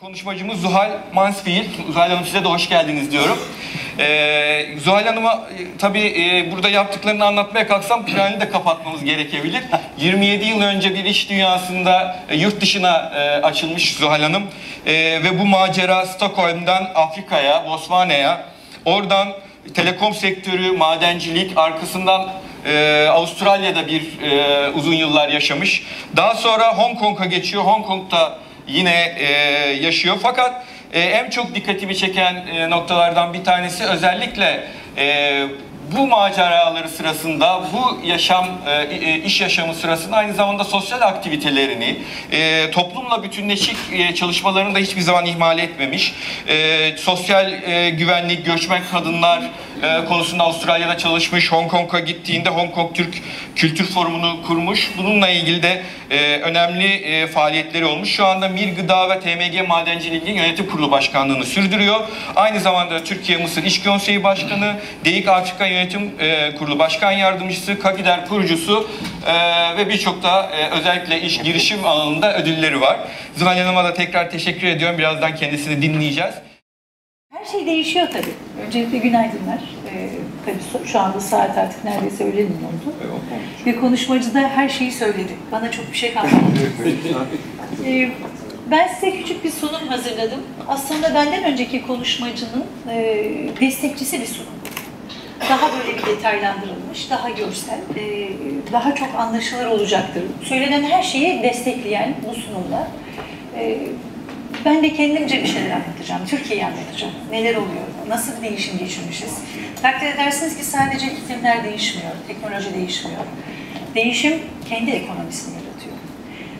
Konuşmacımız Zuhal Mansfield. Zuhal Hanım size de hoş geldiniz diyorum. Ee, Zuhal Hanım'a e, tabii e, burada yaptıklarını anlatmaya kalksam planı da kapatmamız gerekebilir. 27 yıl önce bir iş dünyasında e, yurt dışına e, açılmış Zuhal Hanım. E, ve bu macera Stockholm'dan Afrika'ya, Botswana'ya, oradan telekom sektörü, madencilik, arkasından e, Avustralya'da bir e, uzun yıllar yaşamış. Daha sonra Hong Kong'a geçiyor. Hong Kong'da yine e, yaşıyor. Fakat e, en çok dikkatimi çeken e, noktalardan bir tanesi özellikle e, bu maceraları sırasında, bu yaşam, e, e, iş yaşamı sırasında aynı zamanda sosyal aktivitelerini, e, toplumla bütünleşik e, çalışmalarını da hiçbir zaman ihmal etmemiş. E, sosyal e, güvenlik, göçmen kadınlar e, konusunda Avustralya'da çalışmış, Hong Kong'a gittiğinde Hong Kong Türk Kültür Forumu'nu kurmuş. Bununla ilgili de e, önemli e, faaliyetleri olmuş. Şu anda Mir Gıda ve TMG Madenciliği Yönetim Kurulu Başkanlığı'nı sürdürüyor. Aynı zamanda Türkiye Mısır İş Konseyi Başkanı, DEİK Afrika Yönetim e, Kurulu Başkan Yardımcısı, Kagider kurucusu e, ve birçok da e, özellikle iş girişim alanında ödülleri var. Zuhal Hanım'a da tekrar teşekkür ediyorum. Birazdan kendisini dinleyeceğiz. Her şey değişiyor tabii. Öncelikle günaydınlar. Ee, tabii şu anda saat artık neredeyse öğlen mi oldu. Ve konuşmacı da her şeyi söyledi. Bana çok bir şey kalmadı. Ee, ben size küçük bir sunum hazırladım. Aslında benden önceki konuşmacının e, destekçisi bir sunum. Daha böyle bir detaylandırılmış, daha görsel, e, daha çok anlaşılır olacaktır. Söylenen her şeyi destekleyen bu sunumla e, ben de kendimce bir şeyler anlatacağım, Türkiye'yi anlatacağım. Neler oluyor, nasıl bir değişim geçirmişiz. Takdir edersiniz ki sadece iklimler değişmiyor, teknoloji değişmiyor. Değişim kendi ekonomisini yaratıyor.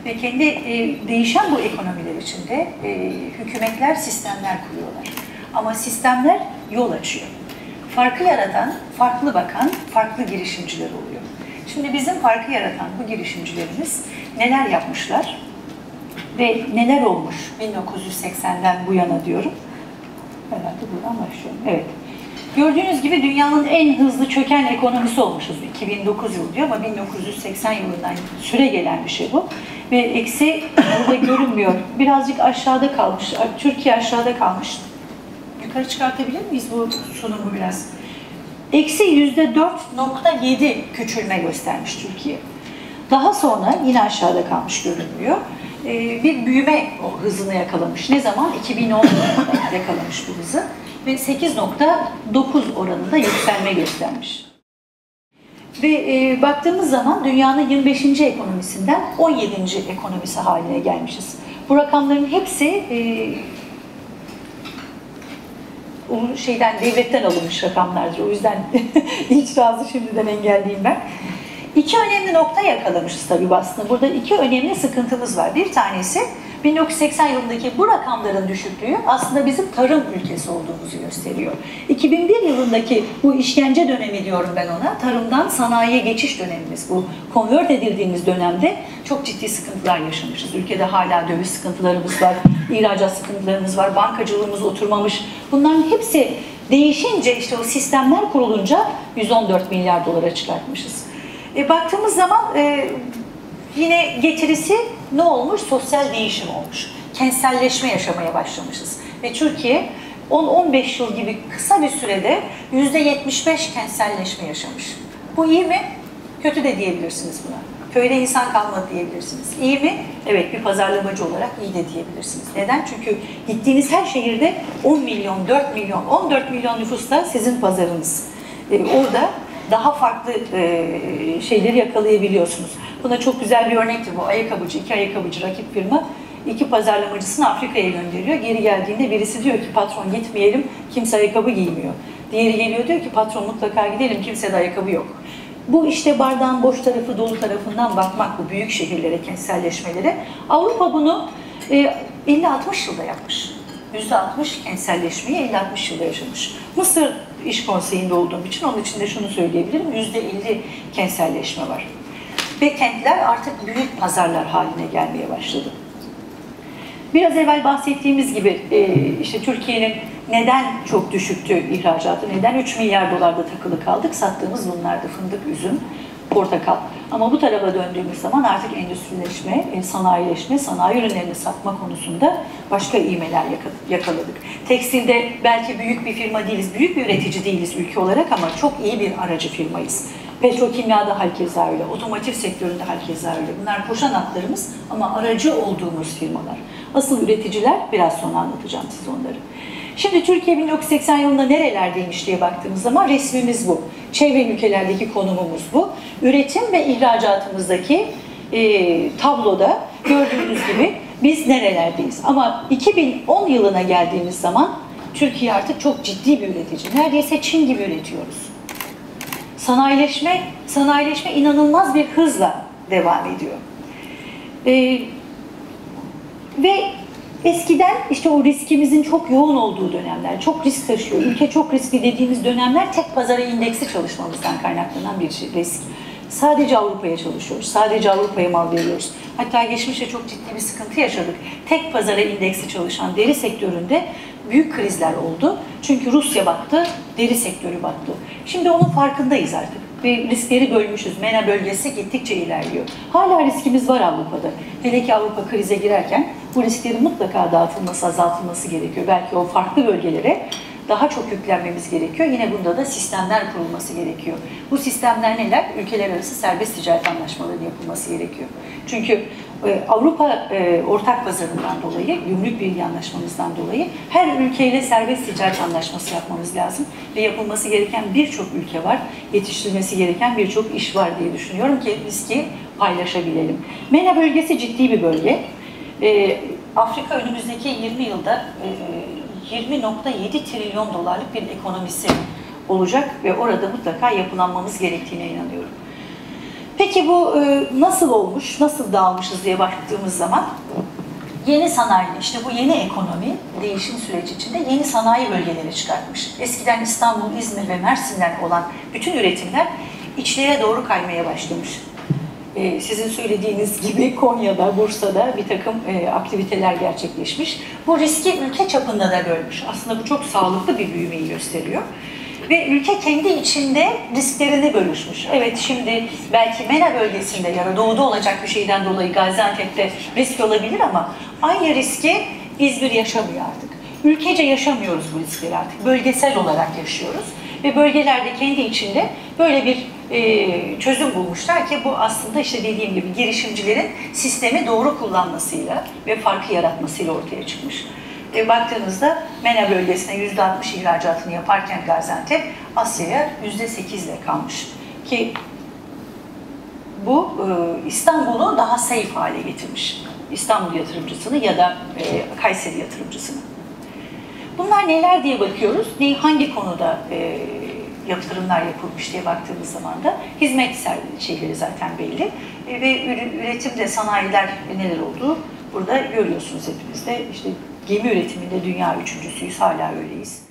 Ve kendi e, değişen bu ekonomiler içinde hükümetler sistemler kuruyorlar. Ama sistemler yol açıyor. Farkı yaratan, farklı bakan, farklı girişimciler oluyor. Şimdi bizim farkı yaratan bu girişimcilerimiz neler yapmışlar? ve neler olmuş 1980'den bu yana diyorum. Herhalde buradan başlıyorum. Evet. Gördüğünüz gibi dünyanın en hızlı çöken ekonomisi olmuşuz. 2009 yılı diyor ama 1980 yılından süre gelen bir şey bu. Ve eksi burada görünmüyor. Birazcık aşağıda kalmış. Türkiye aşağıda kalmış. Yukarı çıkartabilir miyiz bu sunumu biraz? Eksi yüzde 4.7 küçülme göstermiş Türkiye. Daha sonra yine aşağıda kalmış görünmüyor. Ee, bir büyüme hızını yakalamış. Ne zaman? 2010'da yakalamış bu hızı. Ve 8.9 oranında yükselme göstermiş. Ve e, baktığımız zaman dünyanın 25. ekonomisinden 17. ekonomisi haline gelmişiz. Bu rakamların hepsi e, o şeyden devletten alınmış rakamlardır. O yüzden itirazı şimdiden engelleyeyim ben. İki önemli nokta yakalamışız tabii aslında. Burada iki önemli sıkıntımız var. Bir tanesi 1980 yılındaki bu rakamların düşüklüğü aslında bizim tarım ülkesi olduğumuzu gösteriyor. 2001 yılındaki bu işkence dönemi diyorum ben ona. Tarımdan sanayiye geçiş dönemimiz bu. Convert edildiğimiz dönemde çok ciddi sıkıntılar yaşamışız. Ülkede hala döviz sıkıntılarımız var, ihracat sıkıntılarımız var, bankacılığımız oturmamış. Bunların hepsi değişince işte o sistemler kurulunca 114 milyar dolara çıkartmışız. E, baktığımız zaman e, yine getirisi ne olmuş? Sosyal değişim olmuş. Kentselleşme yaşamaya başlamışız. Ve Türkiye 10-15 yıl gibi kısa bir sürede %75 kentselleşme yaşamış. Bu iyi mi? Kötü de diyebilirsiniz buna. Köyde insan kalmadı diyebilirsiniz. İyi mi? Evet bir pazarlamacı olarak iyi de diyebilirsiniz. Neden? Çünkü gittiğiniz her şehirde 10 milyon, 4 milyon, 14 milyon nüfusla sizin pazarınız. E, orada daha farklı e, şeyleri yakalayabiliyorsunuz. Buna çok güzel bir örnektir bu. Ayakkabıcı, iki ayakkabıcı rakip firma iki pazarlamacısını Afrika'ya gönderiyor. Geri geldiğinde birisi diyor ki patron gitmeyelim, kimse ayakkabı giymiyor. Diğeri geliyor diyor ki patron mutlaka gidelim, kimse de ayakkabı yok. Bu işte bardağın boş tarafı dolu tarafından bakmak bu büyük şehirlere, kentselleşmelere. Avrupa bunu e, 50-60 yılda yapmış. %60 kentselleşmeyi 50-60 yılda yaşamış. Mısır İş Konseyi'nde olduğum için onun için de şunu söyleyebilirim. %50 kentselleşme var. Ve kentler artık büyük pazarlar haline gelmeye başladı. Biraz evvel bahsettiğimiz gibi e, işte Türkiye'nin neden çok düşüktü ihracatı, neden 3 milyar dolarda takılı kaldık? Sattığımız bunlardı fındık, üzüm, portakal. Ama bu tarafa döndüğümüz zaman artık endüstrileşme, e, sanayileşme, sanayi ürünlerini satma konusunda başka ivmeler yaka- yakaladık. Tekstilde belki büyük bir firma değiliz, büyük bir üretici değiliz ülke olarak ama çok iyi bir aracı firmayız. Petrokimyada herkese öyle, otomotiv sektöründe herkese öyle. Bunlar koşan atlarımız ama aracı olduğumuz firmalar. Asıl üreticiler biraz sonra anlatacağım size onları. Şimdi Türkiye 1980 yılında nerelerdeymiş diye baktığımız zaman resmimiz bu. Çevre ülkelerdeki konumumuz bu. Üretim ve ihracatımızdaki e, tabloda gördüğünüz gibi biz nerelerdeyiz. Ama 2010 yılına geldiğimiz zaman Türkiye artık çok ciddi bir üretici. Neredeyse Çin gibi üretiyoruz. Sanayileşme, sanayileşme inanılmaz bir hızla devam ediyor. Ee, ve eskiden işte o riskimizin çok yoğun olduğu dönemler, çok risk taşıyor, ülke çok riskli dediğimiz dönemler tek pazara indeksi çalışmamızdan kaynaklanan bir risk. Sadece Avrupa'ya çalışıyoruz, sadece Avrupa'ya mal veriyoruz. Hatta geçmişte çok ciddi bir sıkıntı yaşadık. Tek pazara indeksi çalışan deri sektöründe büyük krizler oldu. Çünkü Rusya battı, deri sektörü battı. Şimdi onun farkındayız artık ve riskleri bölmüşüz. MENA bölgesi gittikçe ilerliyor. Hala riskimiz var Avrupa'da. Hele ki Avrupa krize girerken bu risklerin mutlaka dağıtılması, azaltılması gerekiyor. Belki o farklı bölgelere daha çok yüklenmemiz gerekiyor. Yine bunda da sistemler kurulması gerekiyor. Bu sistemler neler? Ülkeler arası serbest ticaret anlaşmaları yapılması gerekiyor. Çünkü e, Avrupa e, ortak pazarından dolayı, gümrük birliği anlaşmamızdan dolayı her ülkeyle serbest ticaret anlaşması yapmamız lazım. Ve yapılması gereken birçok ülke var, yetiştirilmesi gereken birçok iş var diye düşünüyorum ki riski paylaşabilelim. MENA bölgesi ciddi bir bölge. E, Afrika önümüzdeki 20 yılda 20.7 trilyon dolarlık bir ekonomisi olacak ve orada mutlaka yapılanmamız gerektiğine inanıyorum. Peki bu e, nasıl olmuş, nasıl dağılmışız diye baktığımız zaman yeni sanayi, işte bu yeni ekonomi değişim süreci içinde yeni sanayi bölgeleri çıkartmış. Eskiden İstanbul, İzmir ve Mersin'den olan bütün üretimler içlere doğru kaymaya başlamış. E, sizin söylediğiniz gibi Konya'da, Bursa'da bir takım e, aktiviteler gerçekleşmiş. Bu riski ülke çapında da görmüş. Aslında bu çok sağlıklı bir büyümeyi gösteriyor. Ve ülke kendi içinde risklerini bölüşmüş. Evet şimdi belki MENA bölgesinde ya da doğuda olacak bir şeyden dolayı Gaziantep'te risk olabilir ama aynı riski İzmir yaşamıyor artık. Ülkece yaşamıyoruz bu riskleri artık. Bölgesel olarak yaşıyoruz. Ve bölgelerde kendi içinde böyle bir e, çözüm bulmuşlar ki bu aslında işte dediğim gibi girişimcilerin sistemi doğru kullanmasıyla ve farkı yaratmasıyla ortaya çıkmış. E, baktığınızda MENA bölgesine %60 ihracatını yaparken Gaziantep Asya'ya %8 ile kalmış. Ki bu e, İstanbul'u daha safe hale getirmiş. İstanbul yatırımcısını ya da e, Kayseri yatırımcısını. Bunlar neler diye bakıyoruz, ne, hangi konuda e, yatırımlar yapılmış diye baktığımız zaman da hizmet şeyleri zaten belli. E, ve ür- üretimde sanayiler neler olduğu burada görüyorsunuz hepiniz de. İşte gemi üretiminde dünya üçüncüsüyüz, hala öyleyiz.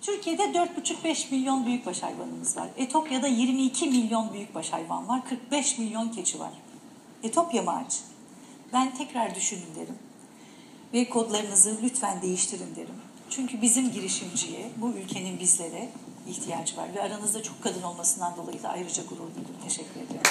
Türkiye'de 4,5-5 milyon büyükbaş hayvanımız var. Etopya'da 22 milyon büyükbaş hayvan var. 45 milyon keçi var. Etopya mı aç? Ben tekrar düşünün derim. Ve kodlarınızı lütfen değiştirin derim. Çünkü bizim girişimciye, bu ülkenin bizlere ihtiyacı var. Ve aranızda çok kadın olmasından dolayı da ayrıca gurur duydum. Teşekkür ediyorum.